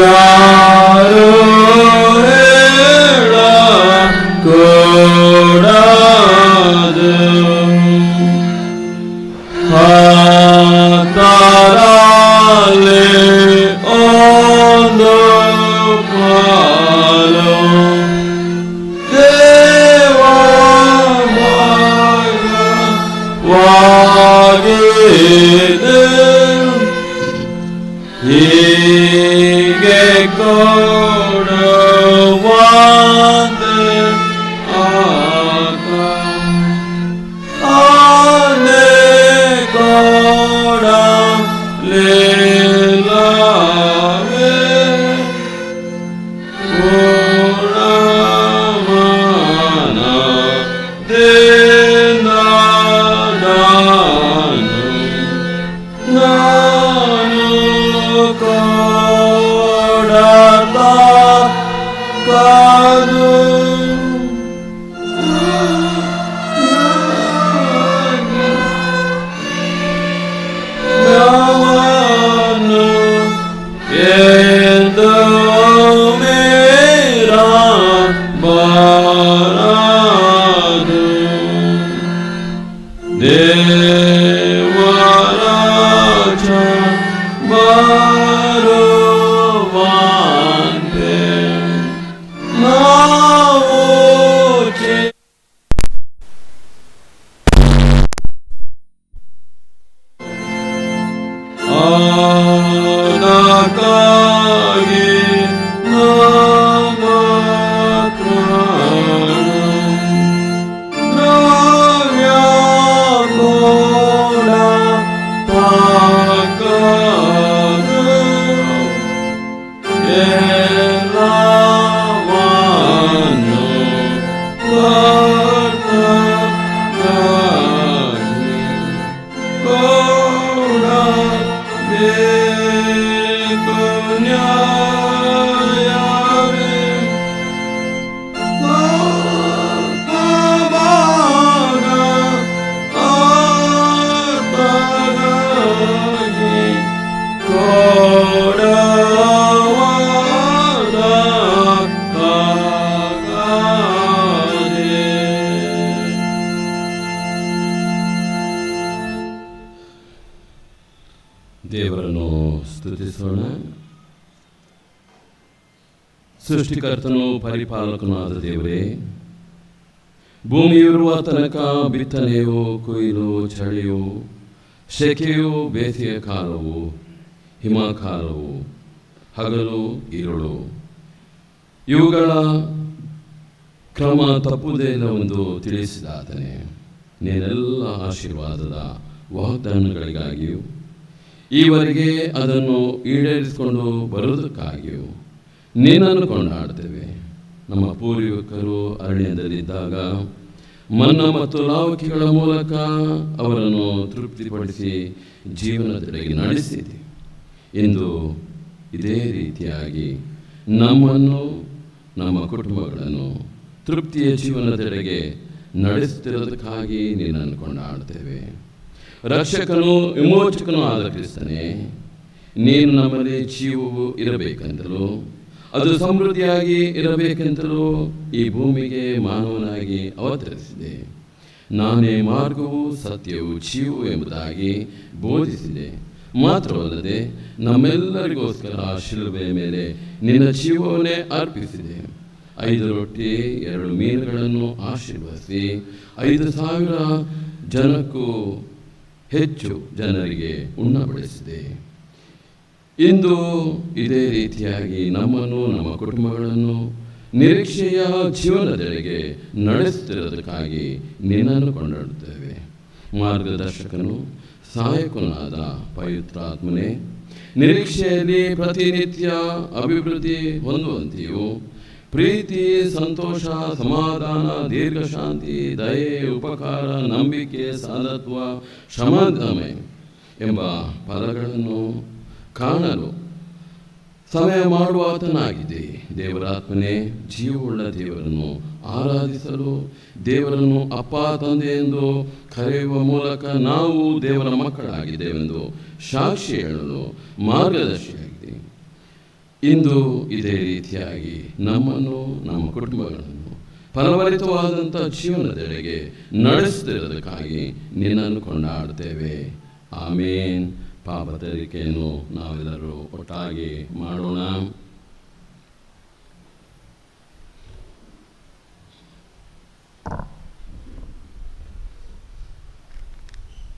Hallelujah. live. ಸೃಷ್ಟಿಕರ್ತನು ಪರಿಪಾಲಕನಾದ ದೇವರೇ ಭೂಮಿಯಿರುವ ತನಕ ಬಿತ್ತನೆಯೋ, ಕೊಯ್ಲು, ಚಳಿಯೋ, ಶೆಕೆಯೋ ಬೇಸಿಗೆ ಕಾಲವು, ಹಿಮಕಾಲವು, ಹಗಲು ಇರುಳು ಇವುಗಳ ಕ್ರಮ ತಪ್ಪುವುದಿಲ್ಲವೆಂದು ತಿಳಿಸಿದಾತನೆ. ನೀನೆಲ್ಲ ಆಶೀರ್ವಾದದ ವಾಗ್ದಾನಗಳಿಗಾಗಿಯೂ, ಈವರೆಗೆ ಅದನ್ನು ಈಡೇರಿಸಿಕೊಂಡು ಬರುವುದಕ್ಕಾಗಿಯೂ ನಿನ್ನನ್ನು ಕೊಂಡಾಡ್ತೇವೆ ನಮ್ಮ ಪೂರ್ವಿಕರು ಅರಣ್ಯದಲ್ಲಿದ್ದಾಗ ಮನ್ನ ಮತ್ತು ಲಾವಕಿಗಳ ಮೂಲಕ ಅವರನ್ನು ತೃಪ್ತಿಪಡಿಸಿ ಜೀವನದೆಡೆಗೆ ನಡೆಸಿದೆ. ಇಂದು ಇದೇ ರೀತಿಯಾಗಿ ನಮ್ಮನ್ನು, ನಮ್ಮ ಕುಟುಂಬಗಳನ್ನು ತೃಪ್ತಿಯ ಜೀವನದೆಡೆಗೆ ನಡೆಸುತ್ತಿರೋದಕ್ಕಾಗಿ ನಿನ್ನನ್ನು ಕೊಂಡಾಡ್ತೇವೆ ರಕ್ಷಕನು ವಿಮೋಚಕನೂ ಆದ ಕ್ರಿಸ್ತನೇ, ನೀನು ನಮ್ಮಲ್ಲಿ ಜೀವವು ಇರಬೇಕೆಂತಲೂ ಅದು ಸಮೃದ್ಧಿಯಾಗಿ ಇರಬೇಕೆಂತಲೂ ಈ ಭೂಮಿಗೆ ಮಾನವನಾಗಿ ಅವತರಿಸಿದೆ. ನಾನೇ ಮಾರ್ಗವು ಸತ್ಯವು ಜೀವು ಎಂಬುದಾಗಿ ಬೋಧಿಸಿದೆ. ಮಾತ್ರವಲ್ಲದೆ ನಮ್ಮೆಲ್ಲರಿಗೋಸ್ಕರ ಶಿಲುಬೆಯ ಮೇಲೆ ನಿನ್ನ ಜೀವವನ್ನೇ ಅರ್ಪಿಸಿದೆ. ಐದು ರೊಟ್ಟಿ, ಎರಡು ಮೀನುಗಳನ್ನು ಆಶೀರ್ವದಿಸಿ, ಐದು ಸಾವಿರ ಜನಕ್ಕೂ ಹೆಚ್ಚು ಜನರಿಗೆ ಉಣ್ಣಬಡಿಸಿದೆ ಇಂದು ಇದೇ ರೀತಿಯಾಗಿ ನಮ್ಮನ್ನು, ನಮ್ಮ ಕುಟುಂಬಗಳನ್ನು ನಿರೀಕ್ಷೆಯ ಜೀವನದೆಡೆಗೆ ನಡೆಸುತ್ತಿರೋದಕ್ಕಾಗಿ ನಿನ್ನನ್ನು ಕೊಂಡಾಡುತ್ತೇವೆ ಮಾರ್ಗದರ್ಶಕನು, ಸಹಾಯಕನಾದ ಪವಿತ್ರಾತ್ಮನೇ, ನಿರೀಕ್ಷೆಯಲ್ಲಿ ಪ್ರತಿನಿತ್ಯ ಅಭಿವೃದ್ಧಿ ಹೊಂದುವಂತೆಯೂ ಪ್ರೀತಿ, ಸಂತೋಷ, ಸಮಾಧಾನ, ದೀರ್ಘಶಾಂತಿ, ದಯೆ, ಉಪಕಾರ, ನಂಬಿಕೆ, ಸಾಧತ್ವ ಶ್ರಮದಮೆ ಎಂಬ ಪದಗಳನ್ನು ಕಾಣಲು. ಸಮಯ ಮಾಡುವ ಆತನಾಗಿದೆ ದೇವರಾತ್ಮನೇ, ಜೀವವುಳ್ಳ ದೇವರನ್ನು ಆರಾಧಿಸಲು, ದೇವರನ್ನು ಅಪ್ಪ ತಂದೆ ಎಂದು ಕರೆಯುವ ಮೂಲಕ ನಾವು ದೇವರ ಮಕ್ಕಳಾಗಿದ್ದೇವೆಂದು ಸಾಕ್ಷಿ ಹೇಳಲು ಮಾರ್ಗದರ್ಶಿಯಾಗಿದೆ. ಇಂದು ಇದೇ ರೀತಿಯಾಗಿ ನಮ್ಮನ್ನು, ನಮ್ಮ ಕುಟುಂಬಗಳನ್ನು ಫಲಭರಿತವಾದಂಥ ಜೀವನದೆಡೆಗೆ ನಡೆಸುತ್ತಿರೋದಕ್ಕಾಗಿ ನಿನ್ನನ್ನು ಕೊಂಡಾಡ್ತೇವೆ ಆಮೇನ್. ಪಾಪದರಿಕೆಯನ್ನು ನಾವೆಲ್ಲರೂ ಒಟ್ಟಾಗಿ ಮಾಡೋಣ.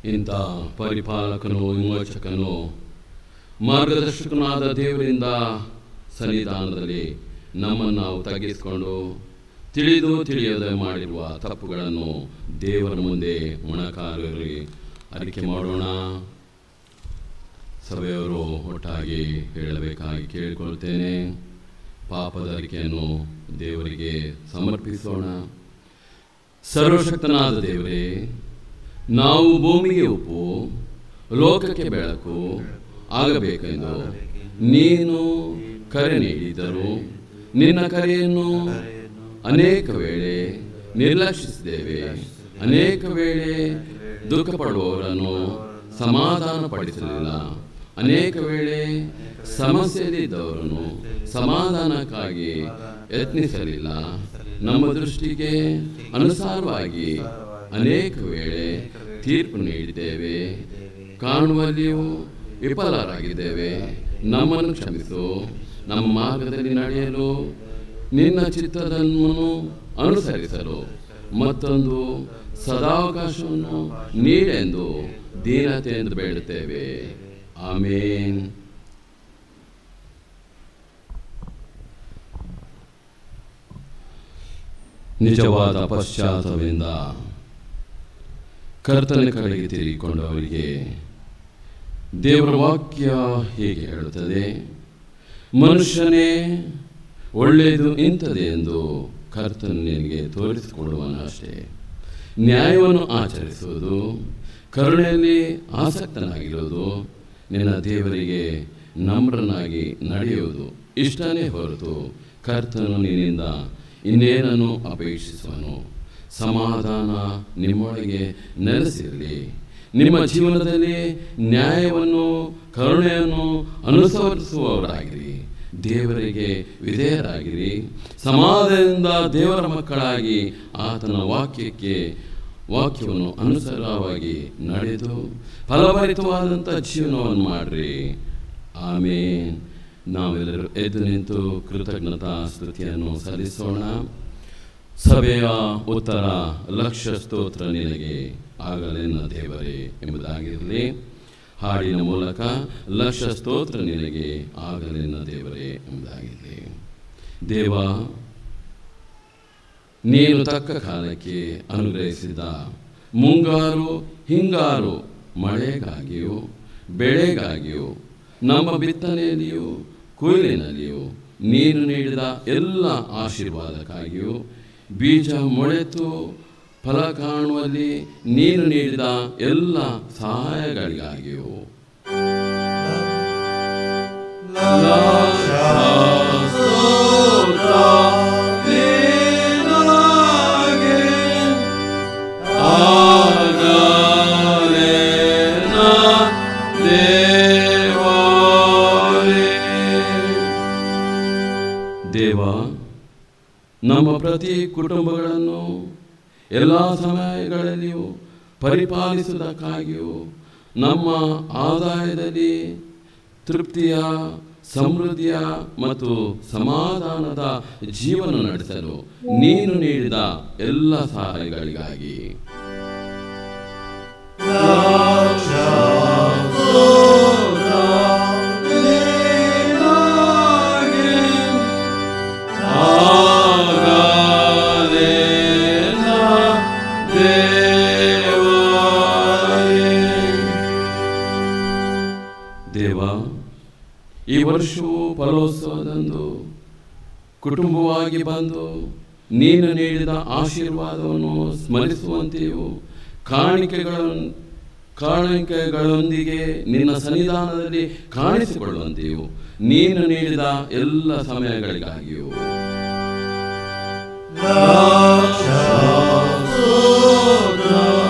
ಇಂಥ ಪರಿಪಾಲಕನು, ವಿಮೋಚಕನು, ಮಾರ್ಗದರ್ಶಕನಾದ ದೇವರಿಂದ ಸನ್ನಿಧಾನದಲ್ಲಿ ನಮ್ಮನ್ನು ನಾವು ತಗ್ಗಿಸಿಕೊಂಡು ತಿಳಿದು ತಿಳಿಯದೆ ಮಾಡಿರುವ ತಪ್ಪುಗಳನ್ನು ದೇವರ ಮುಂದೆ ಮೊಣಕಾಲೂರಿ ಅರಿಕೆ ಮಾಡೋಣ. ಸಭೆಯವರು ಒಟ್ಟಾಗಿ ಹೇಳಬೇಕಾಗಿ ಕೇಳಿಕೊಳ್ತೇನೆ ಪಾಪದ ಅರಿಕೆಯನ್ನು ದೇವರಿಗೆ ಸಮರ್ಪಿಸೋಣ. ಸರ್ವಶಕ್ತನಾದ ದೇವರೇ, ನಾವು ಭೂಮಿಗೆ ಉಪ್ಪು ಲೋಕಕ್ಕೆ ಬೆಳಕು ಆಗಬೇಕೆಂದು ನೀನು ಕರೆ ನೀಡಿದರು ನಿನ್ನ ಕರೆಯನ್ನು ಅನೇಕ ವೇಳೆ ನಿರ್ಲಕ್ಷಿಸಿದ್ದೇವೆ. ಅನೇಕ ವೇಳೆ ದುಃಖ ಪಡುವವರನ್ನು ಸಮಾಧಾನ ಪಡಿಸಲಿಲ್ಲ ಅನೇಕ ವೇಳೆ ಸಮಸ್ಯೆಯಲ್ಲಿದ್ದವರನ್ನು ಸಮಾಧಾನಕ್ಕಾಗಿ ಯತ್ನಿಸಲಿಲ್ಲ. ನಮ್ಮ ದೃಷ್ಟಿಗೆ ಅನುಸಾರವಾಗಿ ಅನೇಕ ವೇಳೆ ತೀರ್ಪು ನೀಡಿದ್ದೇವೆ. ಕಾಣುವಲ್ಲಿಯೂ ವಿಫಲರಾಗಿದ್ದೇವೆ. ನಮ್ಮನ್ನು ಕ್ಷಮಿಸು. ನಮ್ಮ ಮಾರ್ಗದಲ್ಲಿ ನಡೆಯಲು ನಿನ್ನ ಚಿತ್ತದನ್ನು ಅನುಸರಿಸಲು ಮತ್ತೊಂದು ಸದಾವಕಾಶವನ್ನು ನೀಡೆಂದು ದೀನತೆಯಿಂದ ಬೇಡುತ್ತೇವೆ. ಆಮೇನ್ ನಿಜವಾದ ಪಶ್ಚಾತ್ತದಿಂದ ಕರ್ತನ ಕಡೆಗೆ ತಿರುಗಿಕೊಂಡವರಿಗೆ ದೇವರ ವಾಕ್ಯ ಹೀಗೆ ಹೇಳುತ್ತದೆ? ಮನುಷ್ಯನೇ, ಒಳ್ಳೆಯದು ಇಂಥದೆ ಎಂದು ಕರ್ತನು ನಿನಗೆ ತೋರಿಸಿಕೊಡುವನಷ್ಟೇ ನ್ಯಾಯವನ್ನು ಆಚರಿಸುವುದು, ಕರುಣೆಯಲ್ಲಿ ಆಸಕ್ತನಾಗಿರುವುದು ನಿನ್ನ ದೇವರಿಗೆ ನಮ್ರನಾಗಿ ನಡೆಯುವುದು ಇಷ್ಟನೇ ಹೊರತು ಕರ್ತನು ನಿನ್ನಿಂದ ಇನ್ನೇನನ್ನು ಅಪೇಕ್ಷಿಸುವನು? ಸಮಾಧಾನ ನಿಮ್ಮೊಳಗೆ ನೆಲೆಸಿರಲಿ. ನಿಮ್ಮ ಜೀವನದಲ್ಲಿ ನ್ಯಾಯವನ್ನು, ಕರುಣೆಯನ್ನು ಅನುಸರಿಸುವವರಾಗಿರಿ. ದೇವರಿಗೆ ವಿಧೇಯರಾಗಿರಿ. ಸಮಾಧಾನದಿಂದ ದೇವರ ಮಕ್ಕಳಾಗಿ ಆತನ ವಾಕ್ಯಕ್ಕೆ ವಾಕ್ಯವನ್ನು ಅನುಸಾರವಾಗಿ ನಡೆದು ಫಲಭರಿತವಾದಂಥ ಜೀವನವನ್ನು ಮಾಡ್ರಿ. ಆಮೇನ್. ನಾವೆಲ್ಲರೂ ಎದ್ದು ನಿಂತು ಕೃತಜ್ಞತಾ ಸ್ತುತಿಯನ್ನು ಸಲ್ಲಿಸೋಣ. ಸಭೆಯ ಉತ್ತರ ಲಕ್ಷ ಸ್ತೋತ್ರ ನಿನಗೆ ಆಗಲೆನ್ನ ದೇವರೇ ಎಂಬುದಾಗಿರಲಿ. ಹಾಡಿನ ಮೂಲಕ ಲಕ್ಷ ಸ್ತೋತ್ರ ನಿನಗೆ ಆಗಲೆನ್ನ ದೇವರೇ ಎಂಬುದಾಗಿರಲಿ. ದೇವ ನೀನು ತಕ್ಕ ಕಾಲಕ್ಕೆ ಅನುಗ್ರಹಿಸಿದ ಮುಂಗಾರು ಹಿಂಗಾರು ಮಳೆಗಾಗಿಯೋ ಬೆಳೆಗಾಗಿಯೋ ನಮ್ಮ ಬಿತ್ತನೆಯಲ್ಲಿಯೂ ಕೊಯ್ಲಿನಲ್ಲಿಯೂ ನೀನು ನೀಡಿದ ಎಲ್ಲ ಆಶೀರ್ವಾದಕ್ಕಾಗಿಯೂ ಬೀಜ ಮೊಳೆತು ಫಲ ಕಾಣುವಲ್ಲಿ ನೀನು ನೀಡಿದ ಎಲ್ಲ ಸಹಾಯಗಳಿಗಾಗಿಯೂ ದೇವ, ನಮ್ಮ ಪ್ರತಿ ಕುಟುಂಬಗಳನ್ನು ಎಲ್ಲ ಸಮಯಗಳಲ್ಲಿಯೂ ಪರಿಪಾಲಿಸುವುದಕ್ಕಾಗಿಯೂ ನಮ್ಮ ಆದಾಯದಲ್ಲಿ ತೃಪ್ತಿಯ, ಸಮೃದ್ಧಿಯ ಮತ್ತು ಸಮಾಧಾನದ ಜೀವನ ನಡೆಸಲು ನೀನು ನೀಡಿದ ಎಲ್ಲ ಸಹಾಯಗಳಿಗಾಗಿ. ಈ ವರ್ಷವೂ ಫಲೋತ್ಸವದಂದು ಕುಟುಂಬವಾಗಿ ಬಂದು ನೀನು ನೀಡಿದ ಆಶೀರ್ವಾದವನ್ನು ಸ್ಮರಿಸುವಂತೆಯೂ ಕಾಣಿಕೆಗಳನ್ನು ಕಾಣಿಕೆಗಳೊಂದಿಗೆ ನಿನ್ನ ಸನ್ನಿಧಾನದಲ್ಲಿ ಕಾಣಿಸಿಕೊಳ್ಳುವಂತೆಯೂ ನೀನು ನೀಡಿದ ಎಲ್ಲ ಸಮಯಗಳಿಗಾಗಿಯೂ. ದೇವ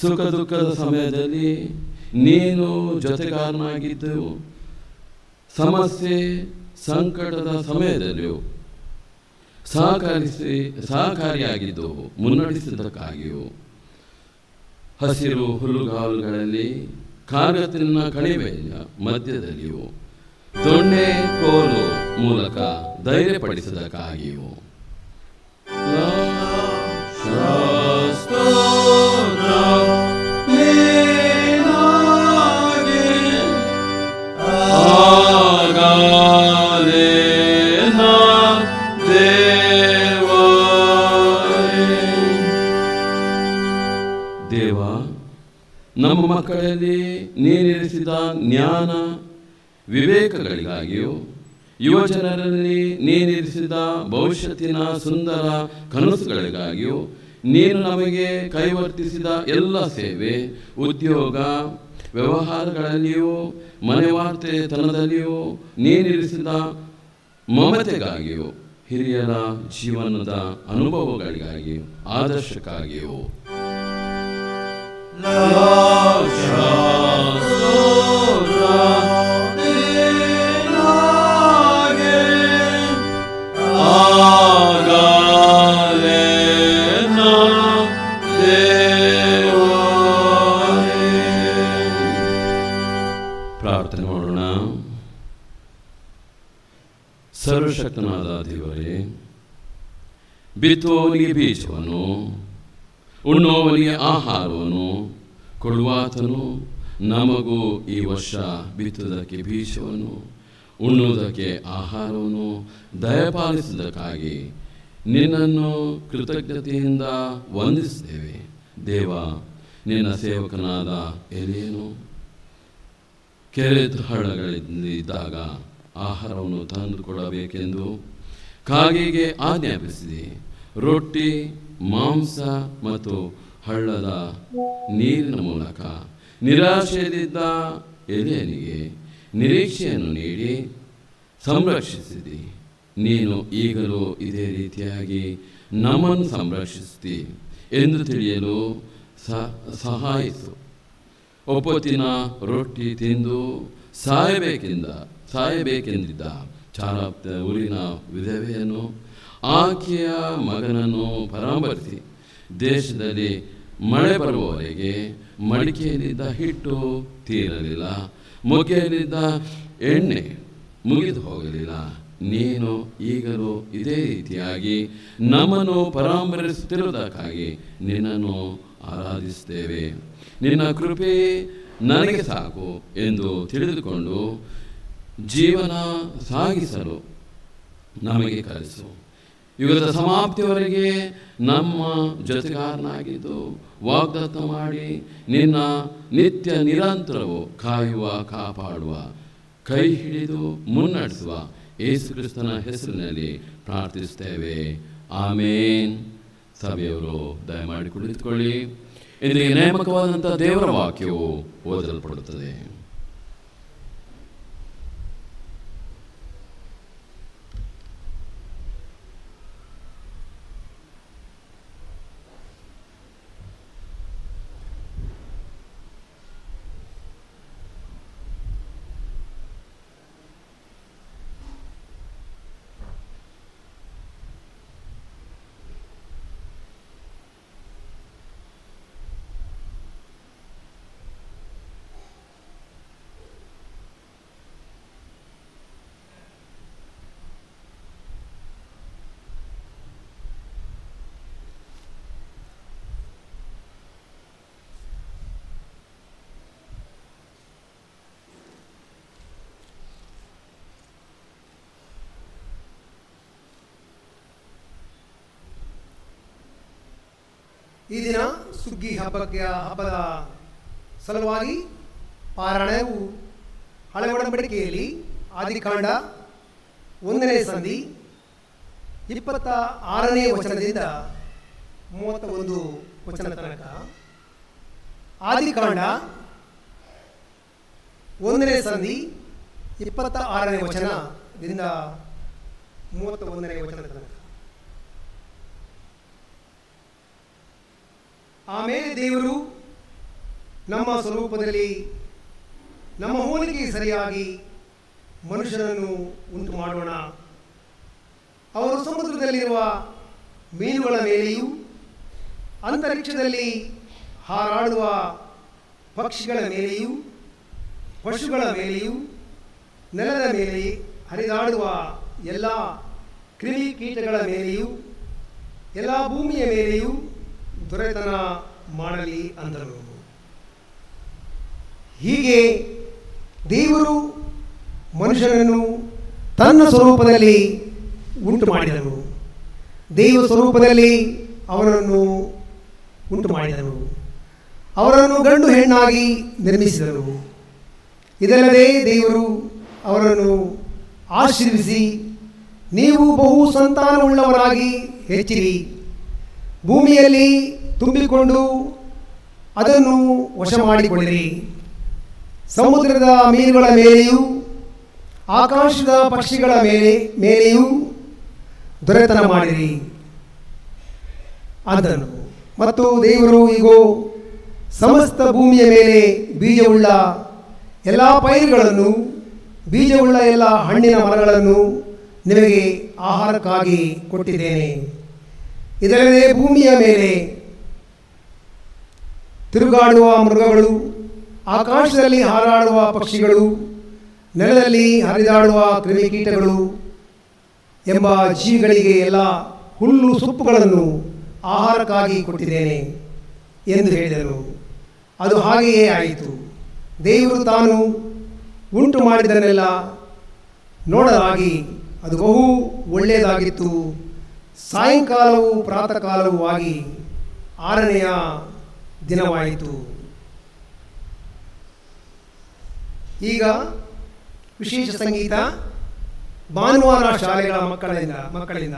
ಸುಖ ದುಃಖದ ಸಮಯದಲ್ಲಿ ನೀನು ಜೊತೆಗಾರನಾಗಿದ್ದು ಸಮಸ್ಯೆ ಸಂಕಟದ ಸಮಯದಲ್ಲಿಯೂ ಸಹಕರಿಸಿ ಸಹಕಾರಿಯಾಗಿದ್ದು ಮುನ್ನಡೆಸಿದ್ದಕ್ಕಾಗಿಯೂ ಹಸಿರು ಹುಲ್ಲುಗಾವಲುಗಳಲ್ಲಿ ಕಾಗತಿನ ಕಣಿವೆಯ ಮಧ್ಯದಲ್ಲಿಯೂ ದೊಣ್ಣೆ ಕೋಲು ಮೂಲಕ ಧೈರ್ಯಪಡಿಸಿದಕ್ಕಾಗಿಯೂ ಮಕ್ಕಳಲ್ಲಿ ನೀರಿರಿಸಿದ ಜ್ಞಾನ ವಿವೇಕಗಳಿಗಾಗಿಯೂ, ಯುವಜನರಲ್ಲಿ ನೀನಿರಿಸಿದ ಭವಿಷ್ಯತ್ತಿನ ಸುಂದರ ಕನಸುಗಳಿಗಾಗಿಯೂ, ನೀನು ನಮಗೆ ಕೈವರ್ತಿಸಿದ ಎಲ್ಲ ಸೇವೆ, ಉದ್ಯೋಗ, ವ್ಯವಹಾರಗಳಲ್ಲಿಯೂ ಮನೆವಾರ್ತೆತನದಲ್ಲಿಯೂ ನೀನಿರಿಸಿದ ಮಮತೆಗಾಗಿಯೂ, ಹಿರಿಯರ ಜೀವನದ ಅನುಭವಗಳಿಗಾಗಿಯೂ, ಆದರ್ಶಕ್ಕಾಗಿಯೂ. ಪ್ರಾರ್ಥನೆ ಮಾಡೋಣ ಸರ್ವಶಕ್ತನಾದ ದೇವರೇ ಬಿತ್ತುವವನಿಗೆ ಬೀಜವನ್ನು ಉಣ್ಣುವವನಿಗೆ ಆಹಾರವನ್ನು ಕೊಡುವಾತನು. ನಮಗೂ ಈ ವರ್ಷ ಬಿತ್ತುವುದಕ್ಕೆ ಬೀಜವನ್ನು, ಉಣ್ಣುವುದಕ್ಕೆ ಆಹಾರವನ್ನು ದಯಪಾಲಿಸುವುದಕ್ಕಾಗಿ ನಿನ್ನನ್ನು ಕೃತಜ್ಞತೆಯಿಂದ ವಂದಿಸುತ್ತೇವೆ. ದೇವ, ನಿನ್ನ ಸೇವಕನಾದ ಎಲೆಯನು ಕೆರೆ ಹಳ್ಳಗಳಿದ್ದಾಗ ಆಹಾರವನ್ನು ತಂದು ಕೊಡಬೇಕೆಂದು ಕಾಗೆಗೆ ಆಜ್ಞಾಪಿಸಿದೆ. ರೊಟ್ಟಿ ಮಾಂಸ ಮತ್ತು ಹಳ್ಳದ ನೀರಿನ ಮೂಲಕ ನಿರಾಶೆಯಲ್ಲಿದ್ದ ಎಲೆಯನಿಗೆ ನಿರೀಕ್ಷೆಯನ್ನು ನೀಡಿ, ಸಂರಕ್ಷಿಸಿದಿ. ನೀನು ಈಗಲೂ ಇದೇ ರೀತಿಯಾಗಿ ನಮ್ಮನ್ನು ಸಂರಕ್ಷಿಸ್ತಿ ಎಂದು ತಿಳಿಯಲು ಸ- ಸಹಾಯಿಸು. ಒಪ್ಪತ್ತಿನ ರೊಟ್ಟಿ ತಿಂದು ಸಾಯಬೇಕೆಂದ, ಸಾಯಬೇಕೆಂದಿದ್ದ ಚಾರ ಊರಿನ ವಿಧವೆಯನ್ನು ಆಕೆಯ ಮಗನನ್ನು ಪರಾಮರಿಸಿ ದೇಶದಲ್ಲಿ ಮಳೆ ಬರುವವರೆಗೆ ಮಡಿಕೆಯಲ್ಲಿದ್ದ ಹಿಟ್ಟು ತೀರಲಿಲ್ಲ ಮೊಗೆಯಲ್ಲಿದ್ದ ಎಣ್ಣೆ ಮುಗಿದು ಹೋಗಲಿಲ್ಲ. ನೀನು ಈಗಲೂ ಇದೇ ರೀತಿಯಾಗಿ ನಮ್ಮನ್ನು ಪರಾಮರಿಸುತ್ತಿರುವುದಕ್ಕಾಗಿ ನಿನ್ನನ್ನು ಆರಾಧಿಸುತ್ತೇವೆ. ನಿನ್ನ ಕೃಪೆ ನನಗೆ ಸಾಕು ಎಂದು ತಿಳಿದುಕೊಂಡು ಜೀವನ ಸಾಗಿಸಲು ನಮಗೆ ಕಲಿಸು. ಯುಗದ ಸಮಾಪ್ತಿಯವರೆಗೆ ನಮ್ಮ ಜೊತೆಗಾರನಾಗಿದ್ದು ವಾಗ್ದತ್ತ ಮಾಡಿ ನಿನ್ನ ನಿತ್ಯ ನಿರಂತರವು ಕಾಯುವ, ಕಾಪಾಡುವ, ಕೈ ಹಿಡಿದು ಮುನ್ನಡೆಸುವ ಯೇಸು ಕ್ರಿಸ್ತನ ಹೆಸರಿನಲ್ಲಿ ಪ್ರಾರ್ಥಿಸುತ್ತೇವೆ. ಆಮೇನ್. ಸಭೆಯವರು ದಯಮಾಡಿ ಕುಳಿತುಕೊಳ್ಳಿ. ಇಂದಿಗೆ ನೇಮಕವಾದಂಥ ದೇವರ ವಾಕ್ಯವು ಓದಲ್ಪಡುತ್ತದೆ. ಈ ದಿನ ಸುಗ್ಗಿ ಹಬ್ಬಕ್ಕೆ ಹಬ್ಬದ ಸಲುವಾಗಿ ಪಾರಾಯಣವು ಹಳೆ ಒಡಂಬಡಿಕೆಯಲ್ಲಿ ಆದಿಕಾಂಡ ಒಂದನೇ ಸಂಧಿ ಇಪ್ಪತ್ತ ಆರನೇ ವಚನದಿಂದ ಮೂವತ್ತ ಒಂದು ವಚನ ತನಕ. ಆದಿಕಾಂಡ ಒಂದನೇ ಸಂಧಿ ಇಪ್ಪತ್ತ ಆರನೇ ವಚನದಿಂದ ಮೂವತ್ತ ಒಂದನೇ ವಚನ ತನಕ. ಆಮೇಲೆ ದೇವರು ನಮ್ಮ ಸ್ವರೂಪದಲ್ಲಿ ನಮ್ಮ ಹೋಲಿಕೆ ಸರಿಯಾಗಿ ಮನುಷ್ಯನನ್ನು ಉಂಟು ಮಾಡೋಣ. ಅವರು ಸಮುದ್ರದಲ್ಲಿರುವ ಮೀನುಗಳ ಮೇಲೆಯೂ ಅಂತರಿಕ್ಷದಲ್ಲಿ ಹಾರಾಡುವ ಪಕ್ಷಿಗಳ ಮೇಲೆಯೂ, ಪಶುಗಳ ಮೇಲೆಯೂ, ನೆಲದ ಮೇಲೆ ಹರಿದಾಡುವ ಎಲ್ಲ ಕ್ರಿಮಿ ಕೀಟಗಳ ಮೇಲೆಯೂ, ಎಲ್ಲ ಭೂಮಿಯ ಮೇಲೆಯೂ ದೊರೆತನ ಮಾಡಲಿ ಅಂದರು. ಹೀಗೆ ದೇವರು ಮನುಷ್ಯನನ್ನು ತನ್ನ ಸ್ವರೂಪದಲ್ಲಿ ಉಂಟು ಮಾಡಿದನು. ದೇವ ಸ್ವರೂಪದಲ್ಲಿ ಅವನನ್ನು ಉಂಟು ಮಾಡಿದನು. ಅವರನ್ನು ಗಂಡು ಹೆಣ್ಣಾಗಿ ನಿರ್ಮಿಸಿದನು. ಇದಲ್ಲದೆ ದೇವರು ಅವರನ್ನು ಆಶೀರ್ವಿಸಿ, ನೀವು ಬಹು ಸಂತಾನವುಳ್ಳವರಾಗಿ ಹೆಚ್ಚಿರಿ. ಭೂಮಿಯಲ್ಲಿ ತುಂಬಿಕೊಂಡು ಅದನ್ನು ವಶ ಮಾಡಿಕೊಳ್ಳಿರಿ ಸಮುದ್ರದ ಮೀನುಗಳ ಮೇಲೆಯೂ, ಆಕಾಶದ ಪಕ್ಷಿಗಳ ಮೇಲೆ, ಮೇಲೆಯೂ ದೊರೆತನ ಮಾಡಿರಿ. ಅದನ್ನು ಮತ್ತು ದೇವರು ಈಗೋ ಸಮಸ್ತ ಭೂಮಿಯ ಮೇಲೆ ಬೀಜವುಳ್ಳ ಎಲ್ಲ ಪೈರುಗಳನ್ನು, ಬೀಜವುಳ್ಳ ಎಲ್ಲ ಹಣ್ಣಿನ ಮರಗಳನ್ನು ನಿಮಗೆ ಆಹಾರಕ್ಕಾಗಿ ಕೊಟ್ಟಿದ್ದೇನೆ. ಇದಲ್ಲದೆ ಭೂಮಿಯ ಮೇಲೆ ತಿರುಗಾಡುವ ಮೃಗಗಳು, ಆಕಾಶದಲ್ಲಿ ಹಾರಾಡುವ ಪಕ್ಷಿಗಳು, ನೆಲದಲ್ಲಿ ಹರಿದಾಡುವ ಕ್ರಿಮಿಕೀಟಗಳು ಎಂಬ ಜೀವಿಗಳಿಗೆ ಎಲ್ಲ ಹುಲ್ಲು ಸೊಪ್ಪುಗಳನ್ನು ಆಹಾರಕ್ಕಾಗಿ ಕೊಟ್ಟಿದ್ದೇನೆ ಎಂದು ಹೇಳಿದರು. ಅದು ಹಾಗೆಯೇ ಆಯಿತು. ದೇವರು ತಾನು ಉಂಟು ಮಾಡಿದನೆಲ್ಲ ನೋಡಲಾಗಿ ಅದು ಬಹು ಒಳ್ಳೆಯದಾಗಿತ್ತು. ಸಾಯಂಕಾಲವೂ ಪ್ರಾತಃ ಕಾಲವೂ ಆಗಿ ಆರನೆಯ ದಿನವಾಯಿತು. ಈಗ ವಿಶೇಷ ಸಂಗೀತ ಭಾನುವಾರ ಶಾಲೆಗಳ ಮಕ್ಕಳಿಂದ ಮಕ್ಕಳಿಂದ.